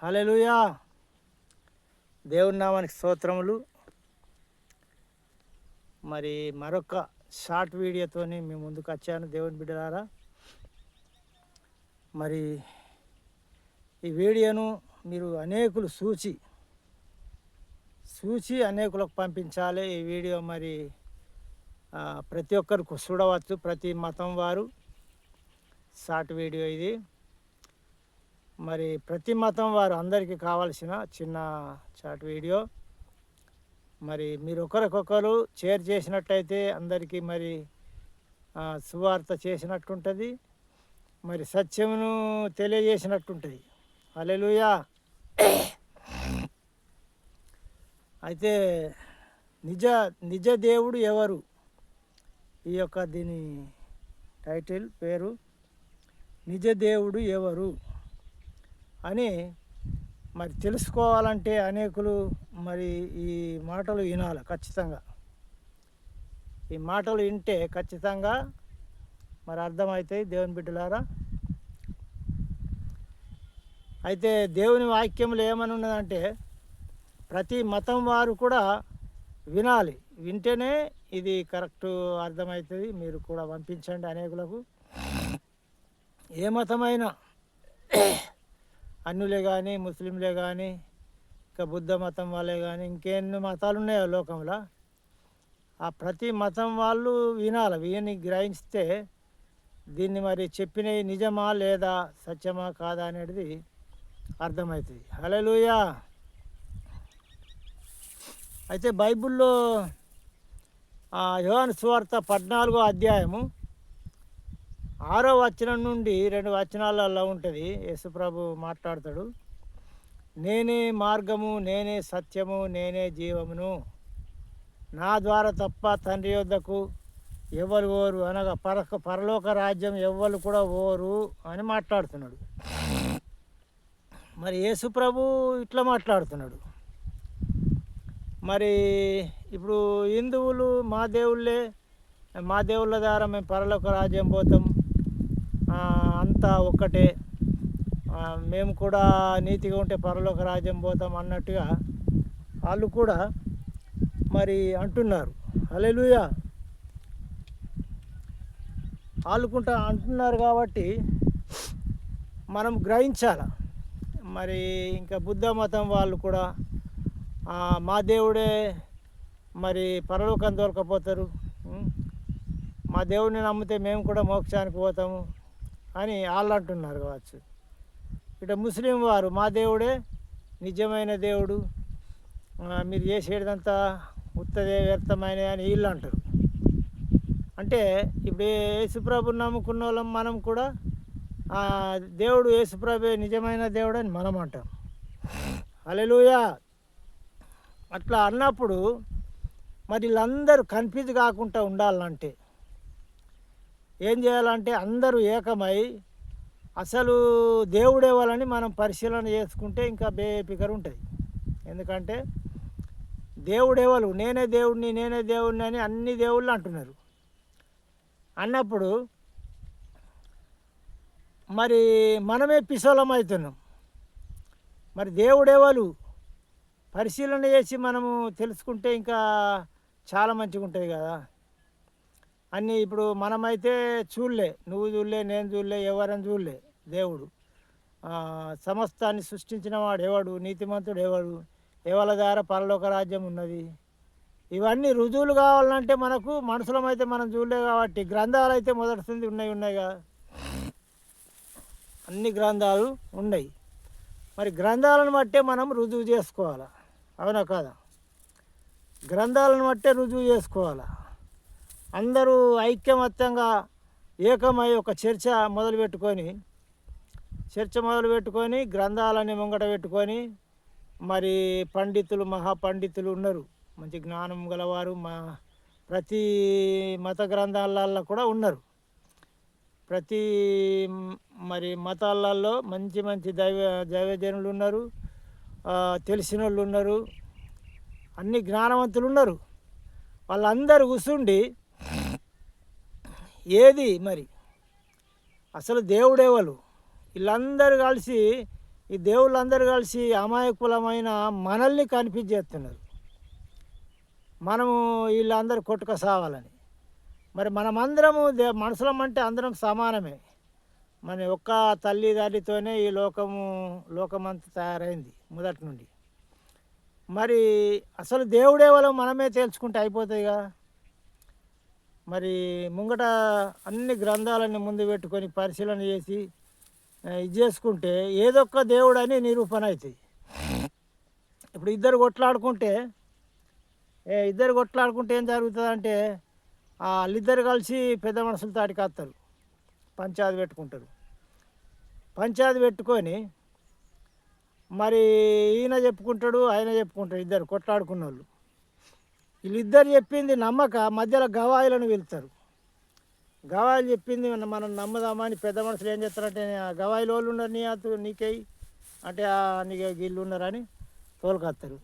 Hallelujah దేవుని నామానికి స్తోత్రములు. మరి మరొక షార్ట్ వీడియోతోని మీ ముందుకు వచ్చాను దేవుని బిడ్డలారా. మరి ఈ వీడియోను మీరు అనేకులు సూచి సూచి అనేకులకు పంపించాలి. ఈ వీడియో మరి ప్రతి ఒక్కరికి చూడవచ్చు ప్రతి మతం వారు. షార్ట్ వీడియో ఇది. మరి ప్రతి మతం వారు అందరికీ కావాల్సిన చిన్న షార్ట్ వీడియో. మరి మీరు ఒకరికొకరు షేర్ చేసినట్టయితే అందరికీ మరి సువార్త చేసినట్టుంటుంది. మరి సత్యమును తెలియజేసినట్టుంటుంది. అలెలుయా అయితే నిజ నిజ దేవుడు ఎవరు? ఈ యొక్క దీని టైటిల్ పేరు. నిజ దేవుడు ఎవరు? అని మరి తెలుసుకోవాలంటే అనేకులు మరి ఈ మాటలు వినాలి ఖచ్చితంగా. ఈ మాటలు వింటే ఖచ్చితంగా మరి అర్థమవుతాయి దేవుని బిడ్డలారా. అయితే దేవుని వాక్యంలో ఏమని ఉన్నదంటే ప్రతి మతం వారు కూడా వినాలి. వింటేనే ఇది కరెక్ట్ అర్థమవుతుంది. మీరు కూడా పంపించండి అనేకులకు. ఏ మతమైనా అన్నులే కానీ ముస్లింలే కానీ ఇంకా బుద్ధ మతం వాళ్ళే కానీ ఇంకెన్ని మతాలు ఉన్నాయో లోకంలో. ఆ ప్రతి మతం వాళ్ళు వినాలి వీని గ్రహించితే దీన్ని మరి చెప్పినవి నిజమా లేదా సత్యమా కాదా అనేది అర్థమవుతుంది. హలోయా అయితే బైబిల్లో ఆ యోహాను సువార్త పద్నాలుగో అధ్యాయము ఆరో వచనం నుండి రెండు వచనాలలో ఉంటుంది. యేసుప్రభు మాట్లాడతాడు. నేనే మార్గము నేనే సత్యము నేనే జీవమును. నా ద్వారా తప్ప తండ్రి యొద్దకు ఎవరు ఓరు అనగా పరక పరలోక రాజ్యం ఎవ్వరు కూడా ఓరు అని మాట్లాడుతున్నాడు. మరి యేసుప్రభు ఇట్లా మాట్లాడుతున్నాడు. మరి ఇప్పుడు హిందువులు మా దేవుళ్ళే మా దేవుళ్ళ ద్వారా మేము పరలోక రాజ్యం పోతాం అంతా ఒక్కటే. మేము కూడా నీతిగా ఉంటే పరలోక రాజ్యం పోతాం అన్నట్టుగా వాళ్ళు కూడా మరి అంటున్నారు. అలెలుయా ఆలుకుంటా అంటున్నారు కాబట్టి మనం గ్రహించాల? మరి ఇంకా బుద్ధ మతం వాళ్ళు కూడా మా దేవుడే మరి పరలోకం దొరకపోతారు మా దేవుడిని నమ్మితే మేము కూడా మోక్షానికి పోతాము. అని వాళ్ళు అంటున్నారు కావచ్చు. ఇట ముస్లిం వారు మా దేవుడే నిజమైన దేవుడు. మీరు చేసేదంతా ఉత్తదే వ్యర్థమైన అని వీళ్ళు అంటారు అంటే ఇప్పుడు యేసుప్రభుని నమ్ముకున్న వాళ్ళం మనం కూడా దేవుడు యేసుప్రభే నిజమైన దేవుడు అని మనం అంటాం. అలెలుయా అట్లా అన్నప్పుడు మరి వీళ్ళందరూ కన్ఫ్యూజ్ కాకుండా ఉండాలంటే ఏం చేయాలంటే అందరూ ఏకమై అసలు దేవుడే వాళ్ళని మనం పరిశీలన చేసుకుంటే ఇంకా బేపికర్ ఉంటుంది. ఎందుకంటే దేవుడేవాళ్ళు నేనే దేవుడిని నేనే దేవుడిని అని అన్ని దేవుళ్ళు అంటున్నారు. అన్నప్పుడు మరి మనమే పిసోలం అవుతున్నాం. మరి దేవుడేవాళ్ళు పరిశీలన చేసి మనము తెలుసుకుంటే ఇంకా చాలా మంచిగా ఉంటుంది కదా. అన్నీ ఇప్పుడు మనమైతే చూడలే నువ్వు చూడలే నేను చూడలే ఎవరని చూడలే దేవుడు. సమస్తాన్ని సృష్టించిన వాడు ఎవడు? నీతిమంతుడు ఎవడు? ఎవరి ద్వారా పరలోక రాజ్యం ఉన్నది? ఇవన్నీ రుజువులు కావాలంటే మనకు మనుషులమైతే మనం చూడలే కాబట్టి గ్రంథాలు అయితే మొదటిసింది ఉన్నాయి ఉన్నాయి కదా అన్ని గ్రంథాలు ఉన్నాయి. మరి గ్రంథాలను బట్టే మనం రుజువు చేసుకోవాలి? అవునా కాదా? గ్రంథాలను బట్టే రుజువు చేసుకోవాలి? అందరూ ఐక్యమత్యంగా ఏకమై ఒక చర్చ మొదలుపెట్టుకొని చర్చ మొదలు పెట్టుకొని గ్రంథాలని ముంగట పెట్టుకొని మరి పండితులు మహాపండితులు ఉన్నారు. మంచి జ్ఞానం గలవారు మా ప్రతి మత గ్రంథాలలో కూడా ఉన్నారు. ప్రతి మరి మతాలలో మంచి మంచి దైవ దైవజనులు ఉన్నారు. తెలిసిన వాళ్ళు ఉన్నారు. అన్ని జ్ఞానవంతులు ఉన్నారు. వాళ్ళందరూ కూర్చుండి ఏది మరి? అసలు దేవుడేవలు వీళ్ళందరూ కలిసి ఈ దేవుళ్ళందరూ కలిసి అమాయకులమైన మనల్ని కనిపించేస్తున్నారు. మనము వీళ్ళందరూ కొట్టుక సావాలని. మరి మనమందరము దే మనుషులం అంటే అందరం సమానమే. మన ఒక్క తల్లిదండ్రితోనే ఈ లోకము లోకమంతా తయారైంది మొదటి నుండి. మరి అసలు దేవుడే వాళ్ళం మనమే తేల్చుకుంటే అయిపోతాయిగా? మరి ముంగట అన్ని గ్రంథాలన్నీ ముందు పెట్టుకొని పరిశీలన చేసి ఇది చేసుకుంటే ఏదొక్క దేవుడు అని నిరూపణ అవుతుంది ఇప్పుడు ఇద్దరు కొట్లాడుకుంటే ఏ ఇద్దరు కొట్లాడుకుంటే ఏం జరుగుతుంది అంటే వాళ్ళిద్దరు కలిసి పెద్ద మనుషులు తాటికొస్తారు వస్తారు పెట్టుకుంటారు. పంచాది పెట్టుకొని మరి ఈయన చెప్పుకుంటాడు ఆయన చెప్పుకుంటాడు ఇద్దరు కొట్లాడుకున్న వాళ్ళు వీళ్ళిద్దరు చెప్పింది నమ్మక మధ్యలో గవాయిలను వెళ్తారు గవాయిలు చెప్పింది మనం మనం నమ్మదామని పెద్ద మనుషులు ఏం చేస్తారంటే "ఆ గవాయిలు వాళ్ళు ఉన్నారు నీ అతు నీకే అంటే "ఆ, నీకే వీళ్ళు ఉన్నారని తోలుకొస్తారు.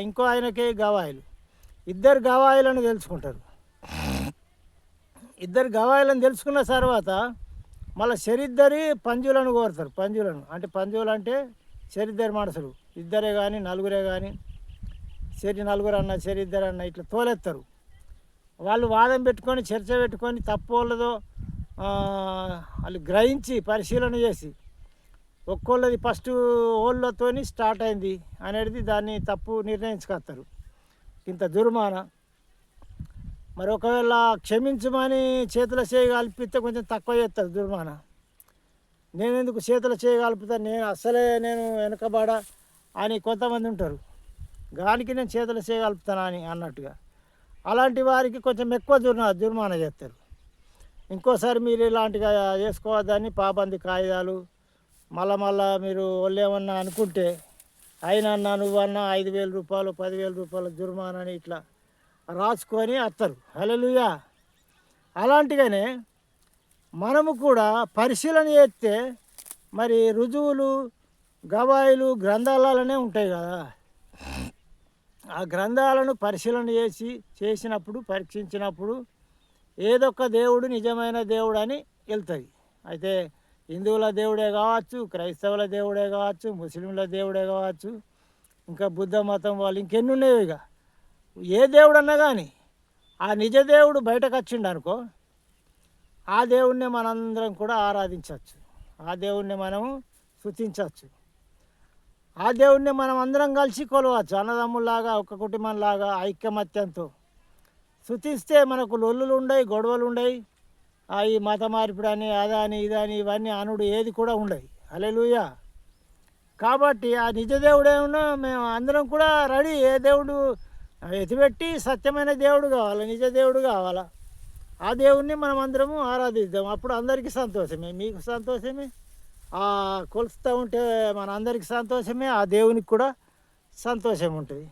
ఇంకో ఆయనకే గవాయిలు. ఇద్దరు గవాయిలను తెలుసుకుంటారు. ఇద్దరు గవాయిలను తెలుసుకున్న తర్వాత మళ్ళీ శరిద్దరి పంజులను కోరుతారు పంజులను. అంటే పంజులు అంటే శరిద్దరి మనుషులు ఇద్దరే కానీ నలుగురే కానీ శరి నలుగురు అన్న శరి ఇద్దరు అన్న ఇట్లా తోలెత్తారు. వాళ్ళు వాదం పెట్టుకొని చర్చ పెట్టుకొని తప్పు వాళ్ళదో వాళ్ళు గ్రహించి పరిశీలన చేసి ఒక్కోళ్ళది ఫస్ట్ ఓళ్ళతోని స్టార్ట్ అయింది అనేది దాన్ని తప్పు నిర్ణయించుకొస్తారు ఇంత దుర్మాన. మరి ఒకవేళ క్షమించమని చేతుల చేయి కలిపితే కొంచెం తక్కువ చేస్తారు దుర్మాన. నేను ఎందుకు చేతుల చేయి కలుపుతాను నేను అస్సలే నేను వెనకబడా అని కొంతమంది ఉంటారు. గానికి నేను చేతులు చేయి అని అన్నట్టుగా. అలాంటి వారికి కొంచెం ఎక్కువ దుర్మా దుర్మాన చేస్తారు. ఇంకోసారి మీరు ఇలాంటిగా చేసుకోవద్దని పాబంది కాగితాలు మళ్ళా మళ్ళా మీరు వాళ్ళేమన్నా అనుకుంటే అయినన్నా నువ్వన్నా ఐదు వేల రూపాయలు పదివేల రూపాయలు జుర్మానని ఇట్లా రాసుకొని వస్తారు హలలుయా అలాంటిగానే మనము కూడా పరిశీలన చేస్తే మరి రుజువులు గవాయిలు గ్రంథాలనే ఉంటాయి కదా. ఆ గ్రంథాలను పరిశీలన చేసి చేసినప్పుడు పరీక్షించినప్పుడు ఏదొక్క దేవుడు నిజమైన దేవుడు అని వెళ్తుంది. అయితే హిందువుల దేవుడే కావచ్చు క్రైస్తవుల దేవుడే కావచ్చు ముస్లింల దేవుడే కావచ్చు ఇంకా బుద్ధ మతం వాళ్ళు ఇంకెన్ని ఉన్నాయో ఇక ఏ దేవుడు అన్నా కానీ ఆ నిజ దేవుడు బయటకు వచ్చిండు అనుకో ఆ దేవుణ్ణి మనందరం కూడా ఆరాధించవచ్చు. ఆ దేవుణ్ణి మనము స్థుతించవచ్చు ఆ దేవుణ్ణి మనం అందరం కలిసి కొలవచ్చు. అన్నదమ్ముల్లాగా ఒక కుటుంబంలాగా ఐక్యమత్యంతో. శృతిస్తే మనకు లొల్లులు ఉండవు గొడవలు ఉండవు ఆ ఈ మత మార్పిడి అని అదని ఇదని ఇవన్నీ అనుడు ఏది కూడా ఉండయి. అలెలుయా కాబట్టి ఆ నిజ దేవుడేమన్నా మేము అందరం కూడా రెడీ. ఏ దేవుడు ఎత్తిపెట్టి సత్యమైన దేవుడు కావాలి? నిజ దేవుడు కావాలా? ఆ దేవుణ్ణి మనం అందరము ఆరాధిద్దాం. అప్పుడు అందరికీ సంతోషమే. మీకు సంతోషమే? కొలుస్తూ ఉంటే మన అందరికీ సంతోషమే ఆ దేవునికి కూడా సంతోషం ఉంటుంది.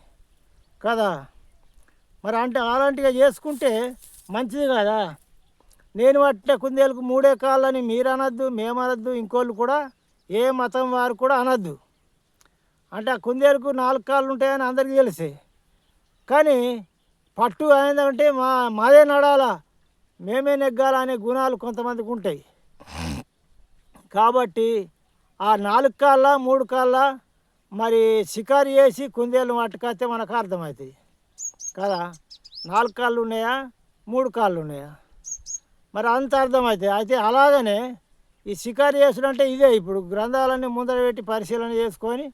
కదా? మరి అంటే అలాంటిగా చేసుకుంటే మంచిది కదా? నేను పట్టిన కుందేలకు మూడే కాళ్ళని మీరు అనద్దు మేము అనద్దు ఇంకోళ్ళు కూడా ఏ మతం వారు కూడా అనద్దు. అంటే ఆ కుందేలకు నాలుగు కాళ్ళు ఉంటాయని అందరికీ తెలిసే. కానీ పట్టు అయిందంటే మా మాదే నడాలా? మేమే నెగ్గాలనే గుణాలు కొంతమందికి ఉంటాయి. కాబట్టి ఆ నాలుగు కాళ్ళ మూడు కాళ్ళ మరి షికారు చేసి కుందేలు మట్టుకొస్తే మనకు అర్థమవుతాయి. కదా? నాలుగు కాళ్ళు ఉన్నాయా? మూడు కాళ్ళు ఉన్నాయా? మరి అంత అర్థమవుతాయి. అయితే అలాగనే ఈ షికారు చేసుడు అంటే ఇదే. ఇప్పుడు గ్రంథాలన్నీ ముందర పెట్టి పరిశీలన చేసుకొని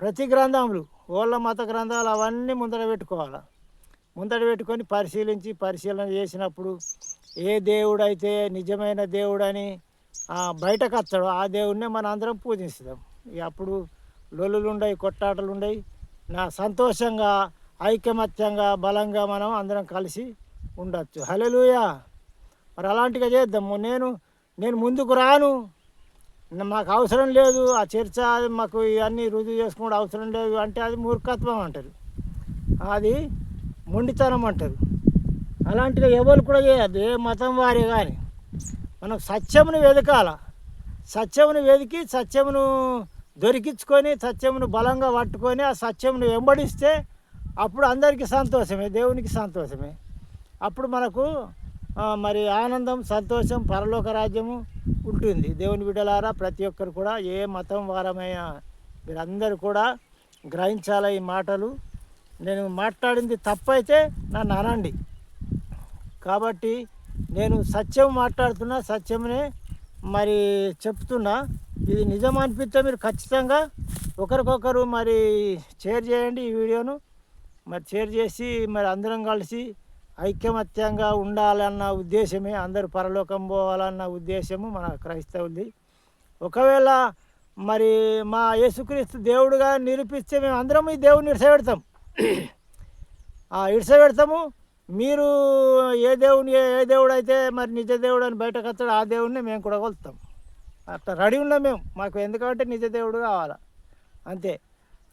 ప్రతి గ్రంథములు ఓళ్ళ మత గ్రంథాలు అవన్నీ ముందర పెట్టుకోవాలి? ముందర పెట్టుకొని పరిశీలించి పరిశీలన చేసినప్పుడు ఏ దేవుడైతే నిజమైన దేవుడని బయటకు వస్తాడు. ఆ దేవుడినే మన అందరం పూజిస్తాం. ఇక అప్పుడు లొల్లులు ఉండయి కొట్టాటలు ఉండయి నా సంతోషంగా ఐకమత్యంగా బలంగా మనం అందరం కలిసి ఉండొచ్చు. హలెలుయా మరి అలాంటిగా చేద్దాము నేను నేను ముందుకు రాను. మాకు అవసరం లేదు. ఆ చర్చ అది మాకు ఇవన్నీ రుజువు చేసుకోవడం అవసరం లేదు అంటే అది మూర్ఖత్వం అంటారు. అది మొండితనం అంటారు. అలాంటిగా ఎవరు కూడా చేయద్దు. ఏ మతం వారే కానీ. మనం సత్యమును వెదకాల. సత్యమును వెదికి సత్యమును దొరికించుకొని సత్యమును బలంగా పట్టుకొని ఆ సత్యమును వెంబడిస్తే అప్పుడు అందరికీ సంతోషమే దేవునికి సంతోషమే. అప్పుడు మనకు మరి ఆనందం సంతోషం పరలోక రాజ్యము ఉంటుంది. దేవుని బిడ్డలారా ప్రతి ఒక్కరు కూడా ఏ మతం వారమైన మీరందరూ కూడా గ్రహించాలి ఈ మాటలు. నేను మాట్లాడింది తప్పైతే నన్ను అనండి. కాబట్టి నేను సత్యం మాట్లాడుతున్నా సత్యమునే మరి చెప్తున్నా. ఇది నిజం అనిపిస్తే మీరు ఖచ్చితంగా ఒకరికొకరు మరి షేర్ చేయండి ఈ వీడియోను. మరి షేర్ చేసి మరి అందరం కలిసి ఐక్యమత్యంగా ఉండాలన్న ఉద్దేశమే అందరూ పరలోకం పోవాలన్న ఉద్దేశము మన క్రైస్తవులది. ఒకవేళ మరి మా యేసుక్రీస్తు దేవుడుగా నిరూపిస్తే మేము అందరం ఈ దేవుడిని ఇడిసపెడతాం ఆ మీరు ఏ దేవుని ఏ దేవుడు అయితే మరి నిజ దేవుడు అని బయటకు వస్తాడు ఆ దేవుడిని మేము కూడా కొలుస్తాం. అట్లా రెడీ ఉన్నాం మేము. మాకు ఎందుకంటే నిజ దేవుడు కావాలా? అంతే.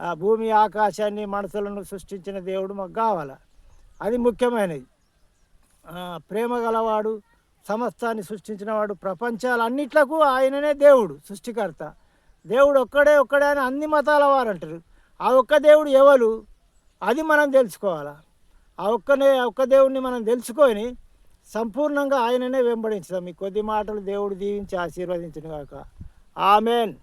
ఆ భూమి ఆకాశాన్ని మనసులను సృష్టించిన దేవుడు మాకు కావాలా? అది ముఖ్యమైనది. ప్రేమ గలవాడు సమస్తాన్ని సృష్టించినవాడు ప్రపంచాలన్నిట్లకు ఆయననే దేవుడు సృష్టికర్త. దేవుడు ఒక్కడే ఒక్కడే అని అన్ని మతాల వారు అంటారు ఆ ఒక్క దేవుడు ఎవరు? అది మనం తెలుసుకోవాలా? ఆ ఒక్కనే ఒక్క దేవుడిని మనం తెలుసుకొని సంపూర్ణంగా ఆయననే వెంబడించుదాం. ఈ కొద్ది మాటలు దేవుడు దీవించి ఆశీర్వదించిన కాక ఆమెన్.